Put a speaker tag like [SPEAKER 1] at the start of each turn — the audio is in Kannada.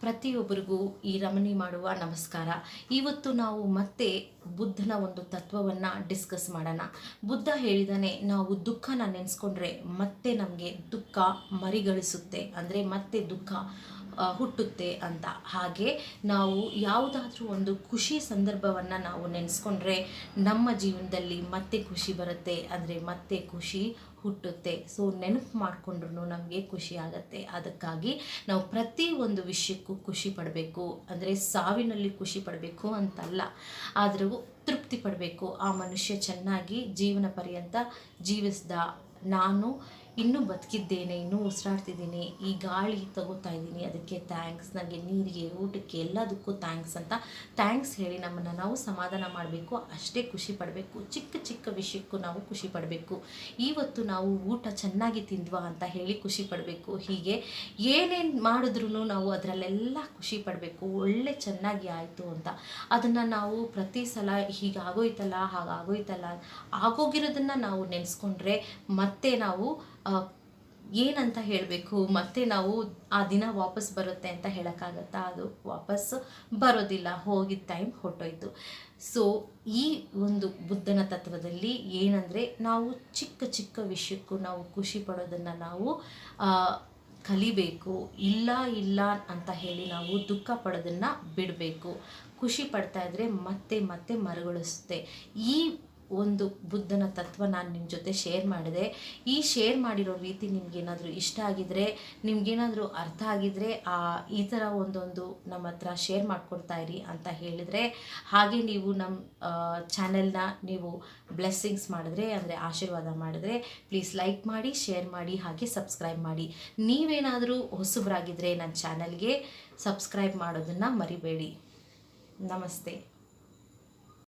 [SPEAKER 1] ಪ್ರತಿಯೊಬ್ಬರಿಗೂ ಈ ರಮಣಿ ಮಾಡುವ ನಮಸ್ಕಾರ. ಇವತ್ತು ನಾವು ಮತ್ತೆ ಬುದ್ಧನ ಒಂದು ತತ್ವವನ್ನು ಡಿಸ್ಕಸ್ ಮಾಡೋಣ. ಬುದ್ಧ ಹೇಳಿದಾನೆ, ನಾವು ದುಃಖನ ನೆನೆಸ್ಕೊಂಡ್ರೆ ಮತ್ತೆ ನಮಗೆ ದುಃಖ ಮರಿಗಳಿಸುತ್ತೆ. ಅಂದರೆ ಮತ್ತೆ ದುಃಖ. ಹುಟ್ಟುತ್ತೆ ಅಂತ. ಹಾಗೆ ನಾವು ಯಾವುದಾದ್ರೂ ಒಂದು ಖುಷಿ ಸಂದರ್ಭವನ್ನು ನಾವು ನೆನೆಸ್ಕೊಂಡ್ರೆ ನಮ್ಮ ಜೀವನದಲ್ಲಿ ಮತ್ತೆ ಖುಷಿ ಬರುತ್ತೆ, ಅಂದರೆ ಮತ್ತೆ ಖುಷಿ ಹುಟ್ಟುತ್ತೆ. ಸೊ ನೆನಪು ಮಾಡಿಕೊಂಡ್ರೂ ನಮಗೆ ಖುಷಿ ಆಗುತ್ತೆ. ಅದಕ್ಕಾಗಿ ನಾವು ಪ್ರತಿ ಒಂದು ವಿಷಯಕ್ಕೂ ಖುಷಿ ಪಡಬೇಕು, ಅಂದರೆ ಸಾವಿನಲ್ಲಿ ಖುಷಿ ಪಡಬೇಕು ಅಂತಲ್ಲ, ಆದರೂ ತೃಪ್ತಿ ಪಡಬೇಕು. ಆ ಮನುಷ್ಯ ಚೆನ್ನಾಗಿ ಜೀವನ ಪರ್ಯಂತ ಜೀವಿಸ್ದ. ನಾನು ಇನ್ನೂ ಬದುಕಿದ್ದೇನೆ, ಇನ್ನೂ ಉಸಿರಾಡ್ತಿದ್ದೀನಿ, ಈ ಗಾಳಿ ತಗೋತಾ ಇದ್ದೀನಿ, ಅದಕ್ಕೆ ಥ್ಯಾಂಕ್ಸ್ ನನಗೆ ನೀರಿಗೆ, ಊಟಕ್ಕೆ ಎಲ್ಲದಕ್ಕೂ ಥ್ಯಾಂಕ್ಸ್ ಅಂತ ಥ್ಯಾಂಕ್ಸ್ ಹೇಳಿ ನಮ್ಮನ್ನು ನಾವು ಸಮಾಧಾನ ಮಾಡಬೇಕು, ಅಷ್ಟೇ ಖುಷಿ ಪಡಬೇಕು, ಚಿಕ್ಕ ಚಿಕ್ಕ ವಿಷಯಕ್ಕೂ ನಾವು ಖುಷಿ ಪಡಬೇಕು. ಇವತ್ತು ನಾವು ಊಟ ಚೆನ್ನಾಗಿ ತಿಂದ್ವಾ ಅಂತ ಹೇಳಿ ಖುಷಿ ಪಡಬೇಕು. ಹೀಗೆ ಏನೇನು ಮಾಡಿದ್ರೂ ನಾವು ಅದರಲ್ಲೆಲ್ಲ ಖುಷಿ ಪಡಬೇಕು. ಒಳ್ಳೆ ಚೆನ್ನಾಗಿ ಆಯಿತು ಅಂತ. ಅದನ್ನು ನಾವು ಪ್ರತಿ ಸಲ ಹೀಗಾಗೋಯ್ತಲ್ಲ, ಹಾಗಾಗೋಯ್ತಲ್ಲ, ಆಗೋಗಿರೋದನ್ನು ನಾವು ನೆನೆಸ್ಕೊಂಡ್ರೆ ಮತ್ತೆ ನಾವು ಏನಂತ ಹೇಳಬೇಕು? ಮತ್ತೆ ನಾವು ಆ ದಿನ ವಾಪಸ್ ಬರುತ್ತೆ ಅಂತ ಹೇಳೋಕ್ಕಾಗತ್ತಾ? ಅದು ವಾಪಸ್ ಬರೋದಿಲ್ಲ. ಹೋಗಿದ್ದ ಟೈಮ್ ಹೊಟ್ಟೋಯ್ತು ಸೊ ಈ ಒಂದು ಬುದ್ಧನ ತತ್ವದಲ್ಲಿ ಏನಂದರೆ, ನಾವು ಚಿಕ್ಕ ಚಿಕ್ಕ ವಿಷಯಕ್ಕೂ ನಾವು ಖುಷಿ ಪಡೋದನ್ನು ನಾವು ಕಲಿಬೇಕು. ಇಲ್ಲ ಇಲ್ಲ ಅಂತ ಹೇಳಿ ನಾವು ದುಃಖ ಪಡೋದನ್ನು ಬಿಡಬೇಕು. ಖುಷಿ ಪಡ್ತಾ ಇದ್ದರೆ ಮತ್ತೆ ಮತ್ತೆ ಮರುಗಳಿಸುತ್ತೆ. ಈ ಒಂದು ಬುದ್ಧನ ತತ್ವ ನಾನು ನಿಮ್ಮ ಜೊತೆ ಶೇರ್ ಮಾಡಿದೆ. ಈ ಶೇರ್ ಮಾಡಿರೋ ರೀತಿ ನಿಮಗೇನಾದರೂ ಇಷ್ಟ ಆಗಿದ್ರೆ, ನಿಮಗೇನಾದರೂ ಅರ್ಥ ಆಗಿದ್ದರೆ ಆ, ಈ ಥರ ಒಂದೊಂದು ನಮ್ಮ ಹತ್ರ ಶೇರ್ ಮಾಡ್ಕೊಳ್ತಾ ಇರಿ ಅಂತ ಹೇಳಿದರೆ, ಹಾಗೆ ನೀವು ನಮ್ಮ ಚಾನೆಲ್ನ ನೀವು ಬ್ಲೆಸ್ಸಿಂಗ್ಸ್ ಮಾಡಿದ್ರೆ, ಅಂದರೆ ಆಶೀರ್ವಾದ ಮಾಡಿದ್ರೆ ಪ್ಲೀಸ್ ಲೈಕ್ ಮಾಡಿ ಶೇರ್ ಮಾಡಿ, ಹಾಗೆ ಸಬ್ಸ್ಕ್ರೈಬ್ ಮಾಡಿ. ನೀವೇನಾದರೂ ಹೊಸಬರಾಗಿದ್ದರೆ ನನ್ನ ಚಾನಲ್ಗೆ ಸಬ್ಸ್ಕ್ರೈಬ್ ಮಾಡೋದನ್ನು ಮರಿಬೇಡಿ. ನಮಸ್ತೆ.